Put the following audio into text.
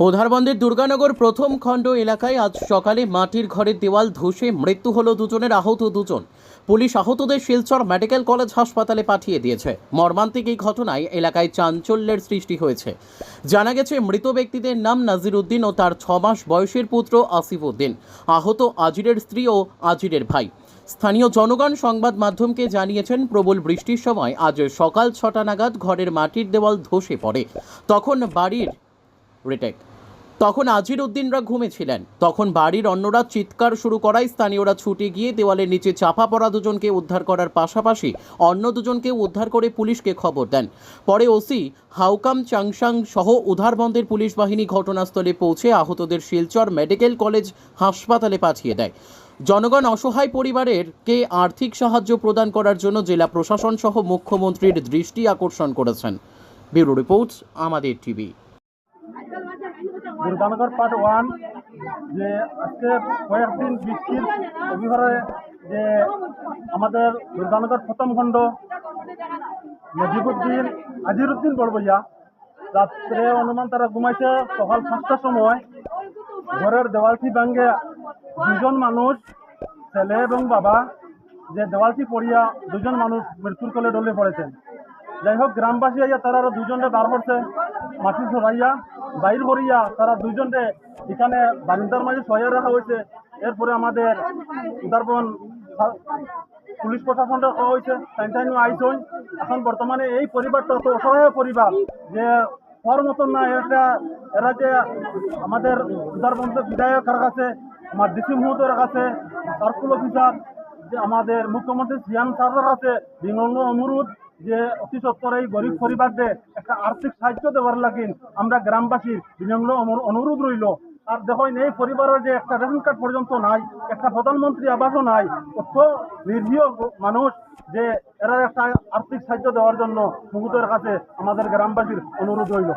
প্রধানমন্ত্রীর দুর্গানগর প্রথম খণ্ড এলাকায় আজ সকালে মাটির ঘরের দেওয়াল ধসে মৃত্যু হলো দুজনের আহত দুজন। পুলিশ আহতদের শিলচর মেডিকেল কলেজ হাসপাতালে পাঠিয়ে দিয়েছে। মর্মান্তিক এই ঘটনায় এলাকায় চাঞ্চল্যের সৃষ্টি হয়েছে। জানা গেছে, মৃত ব্যক্তিদের নাম নাজির উদ্দিন ও তার ছ মাস বয়সের পুত্র আসিফ উদ্দিন। আহত আজিরের স্ত্রী ও আজিরের ভাই। স্থানীয় জনগণ সংবাদ মাধ্যমকে জানিয়েছেন, প্রবল বৃষ্টির সময় আজ সকাল ছটা নাগাদ ঘরের মাটির দেওয়াল ধসে পড়ে। তখন বাড়ির রিটেক তখন আজির উদ্দিনরা ঘুমেছিলেন। তখন বাড়ির অন্যরা চিৎকার শুরু করায় স্থানীয়রা ছুটে গিয়ে দেওয়ালের নিচে চাপা পড়া দুজনকে উদ্ধার করার পাশাপাশি অন্য দুজনকে উদ্ধার করে পুলিশকে খবর দেন। পরে ওসি হাউকাম চাংসাং সহ উদ্ধারবন্দের পুলিশ বাহিনী ঘটনাস্থলে পৌঁছে আহতদের শিলচর মেডিকেল কলেজ হাসপাতালে পাঠিয়ে দেয়। জনগণ অসহায় পরিবারের কে আর্থিক সাহায্য প্রদান করার জন্য জেলা প্রশাসন সহ মুখ্যমন্ত্রীর দৃষ্টি আকর্ষণ করেছেন। ব্যুরো রিপোর্ট, আমাদের টিভি। দুর্গানগর পার্ট ওয়ান যে আজকে কয়েকদিন বৃষ্টির অভিভাবে যে আমাদের দুর্গানগর প্রথম খণ্ড নজিবুদ্দিন আজিরুদ্দিন বড়বইয়া, রাত্রে অনুমান তারা ঘুমাইছে, সকাল পাঁচটার সময়। ঘরের দেওয়ালটি ভাঙ্গে দুজন মানুষ, ছেলে এবং বাবা, যে দেওয়ালটি পড়িয়া দুজন মানুষ মৃত্যুর কোলে ডলে পড়েছেন। যাই হোক, গ্রামবাসী আইয়া তারা আরও দুজনকে বার করছে মাটি সরাইয়া বাইর করিয়া তারা দুজনকে এখানে বারিন্দার মাঝে সহায় রাখা হয়েছে। এরপরে আমাদের উদারবন পুলিশ প্রশাসন রাখা হয়েছে। টাইম টাইম আইসন এখন বর্তমানে এই পরিবারটা তো অসহায় পরিবার যে হওয়ার মতন না। এটা এরা যে আমাদের উদারবন্ধ বিধায়কের কাছে আমার ডিসি মহোদয়ের কাছে সার্কুল অফিসার, যে আমাদের মুখ্যমন্ত্রী সিয়াম সারের কাছে বিনম্র অনুরোধ। যে অতি সত্তর এই গরিব পরিবারদের একটা আর্থিক সাহায্য দেওয়ার লাগিন আমরা গ্রামবাসীর বিনম্র অনু- অনুরোধ রইল। আর দেখেন, এই পরিবারের যে একটা রেশন কার্ড পর্যন্ত নাই, একটা প্রধানমন্ত্রী আবাসও নাই, অত নির্ভীয় মানুষ যে এরা একটা আর্থিক সাহায্য দেওয়ার জন্য মুহূর্তের কাছে আমাদের গ্রামবাসীর অনুরোধ রইল।